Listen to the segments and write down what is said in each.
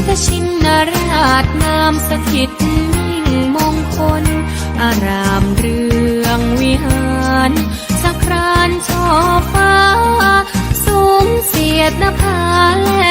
พุทธชินราชนามสถิตมิ่งมงคล อารามเรืองวิหารสักครานช่อฟ้า สูงเสียดนภาแล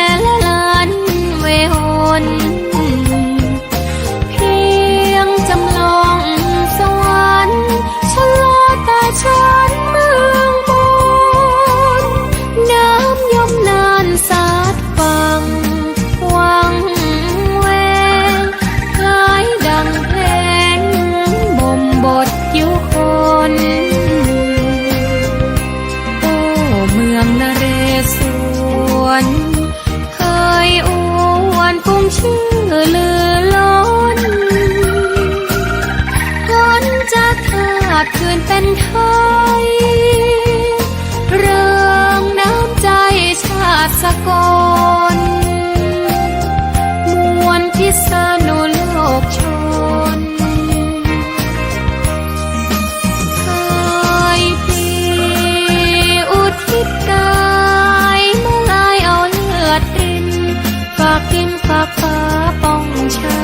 ฝาฟ้าป้องชา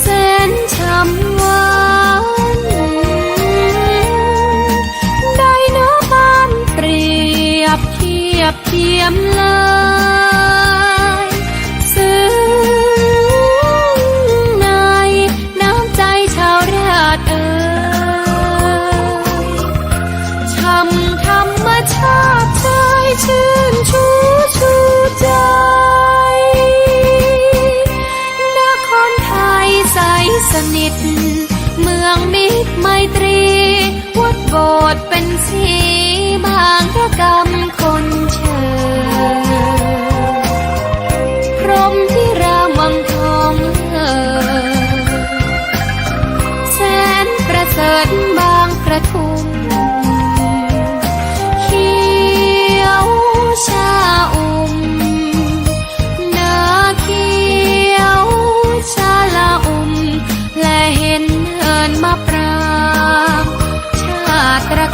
เส้นช้ำวานได้เนื้อบ้นเปรียบเทียบเทียมเลย สนิท เมืองมิตรไมตรี วัดโบสถ์เป็นสีบางระกำ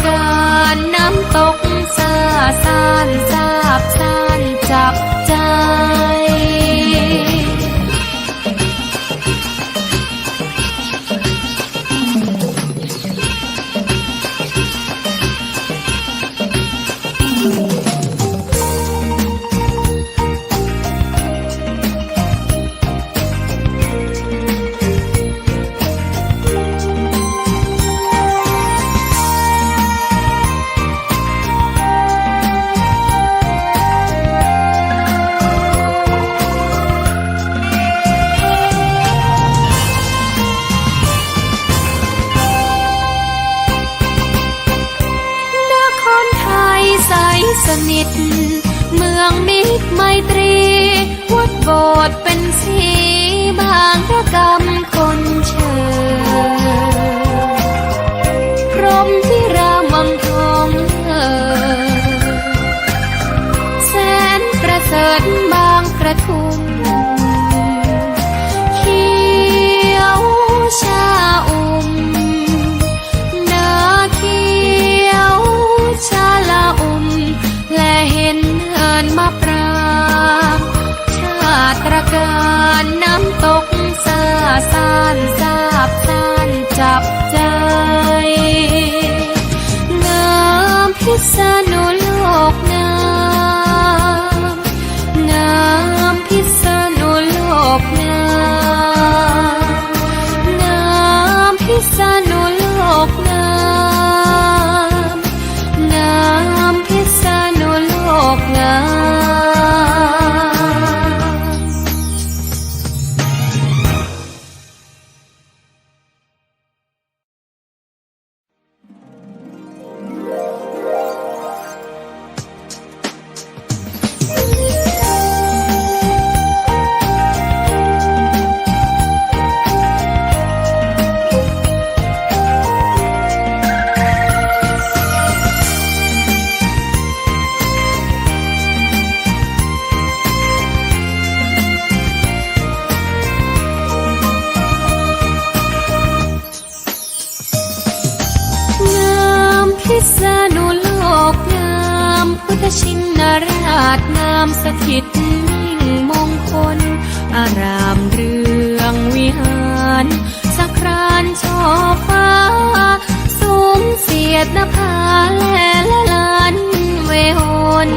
God. การน้ำตกซาซานซาบซานจับใจ น้ำพิษณุโลกน้ ชิงนราชนามสถิตมิ่งมงคล อารามเรืองวิหารสักครานช่อฟ้า สูงเสียดนภาและละลานเวหน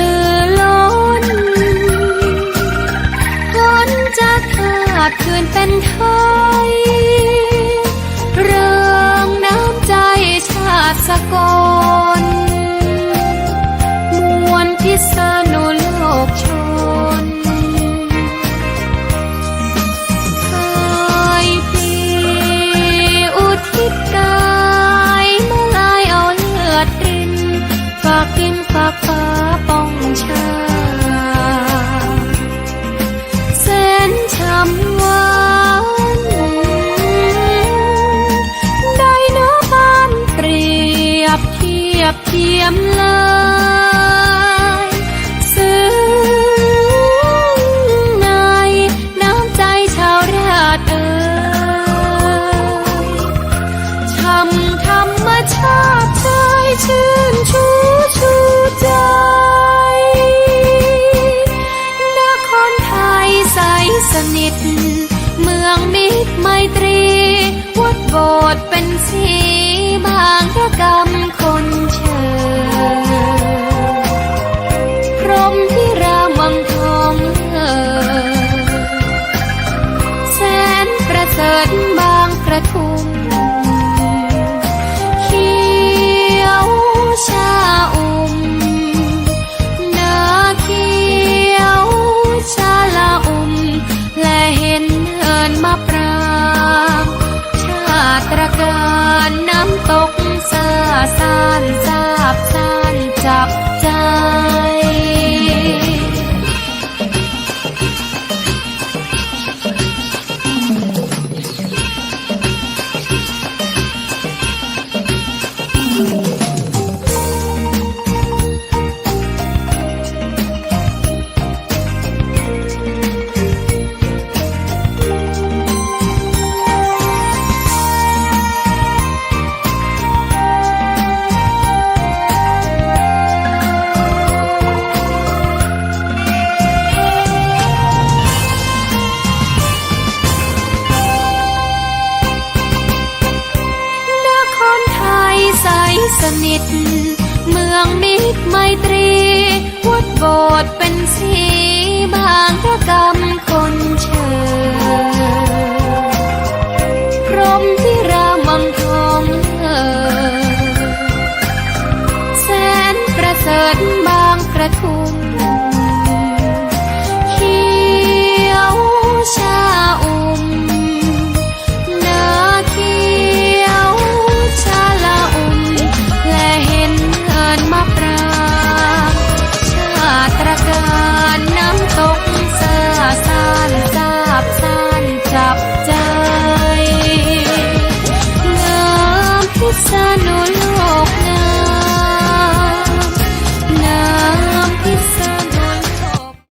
ลือล้นพ้นจาขาดคืนเป็นไทย เริงน้ำใจชาติสก กับเทียม นิท เมืองมิตรไมตรี วัดโบสถ์เป็นสีบางพระกรรมคนเชิญพรมที่รามังทองเออแสนประเสริฐบางกระทุ่